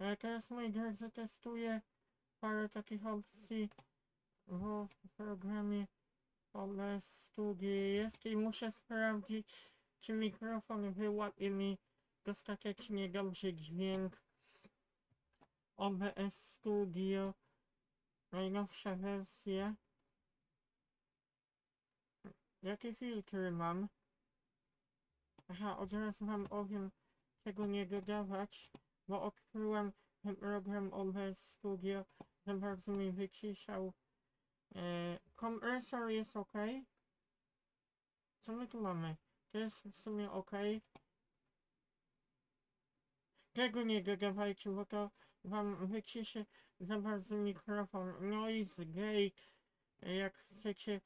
E, Teraz moi drodzy testuję parę takich opcji w programie OBS Studio. Jest i muszę sprawdzić czy mikrofon wyłapie mi dostatecznie dobrze dźwięk. OBS Studio najnowsza wersja. Jakie filtry mam? Aha od razu wam powiem czego nie dodawać bo odkryłem ten program OBS Studio za bardzo mi wyciszał e, kompresor jest ok. Co my tu mamy? To jest w sumie ok. Tego nie dodawajcie bo to wam wyciszy za bardzo mikrofon noise gate jak chcecie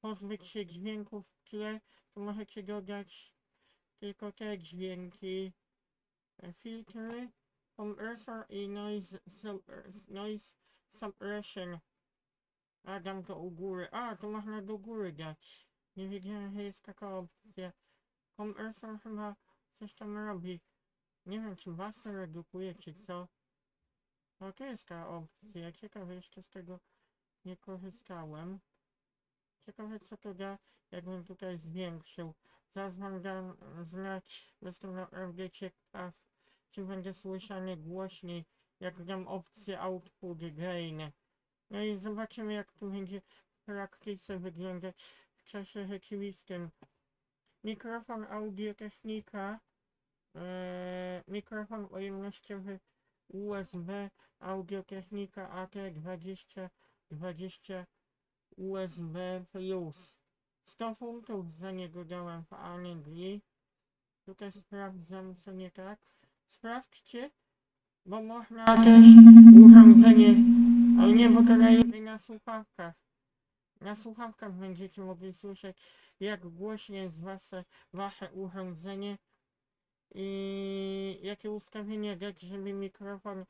pozbyć się dźwięków w tle to możecie dodać tylko te dźwięki filtry kompresor i noise, sup- noise suppression. A dam to u góry. A to można do góry dać. Nie wiedziałem że jest taka opcja. Kompresor chyba coś tam robi. Nie wiem czy basy redukuje czy co. No to jest ta opcja. Ciekawe jeszcze z tego nie korzystałem ciekawe co to da jakbym tutaj zwiększył. Zaraz wam dam znać jestem naprawdę ciekaw czy będzie słyszany głośniej jak dam opcję output gain. No i zobaczymy jak to będzie w praktyce wyglądać w czasie rzeczywistym. Mikrofon audiotechnika Eee, mikrofon pojemnościowy USB, audiotechnika AT2020 USB plus. 100 funtów za niego dałem w Anglii. Tutaj sprawdzam co nie tak. Sprawdźcie, bo można też urządzenie, ale nie, bo to na słuchawkach. Na słuchawkach będziecie mogli słyszeć, jak głośno jest wasze, wasze urządzenie i jakie ustawienia dać, żeby mikrofon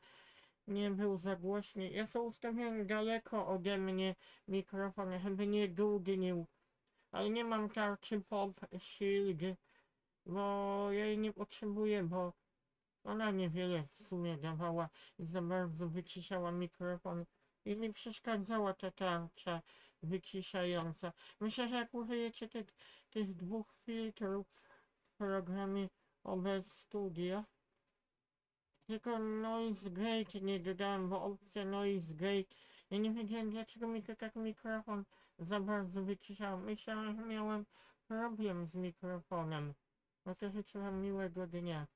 nie był za głośny. Ja sobie ustawiłem daleko ode mnie mikrofon, żeby nie dudnił. Ale nie mam tarczy pop shield, bo ja jej nie potrzebuję, bo ona niewiele w sumie dawała i za bardzo wyciszała mikrofon i mi przeszkadzała ta tarcza wyciszająca. Myślę, że jak użyjecie tych, tych dwóch filtrów w programie OBS Studio. Tylko Noise Gate nie dodałem, bo opcja Noise Gate. Ja nie wiedziałem dlaczego mi to tak mikrofon za bardzo wyciszał. Myślałem, że miałem problem z mikrofonem. No to życzę wam miłego dnia.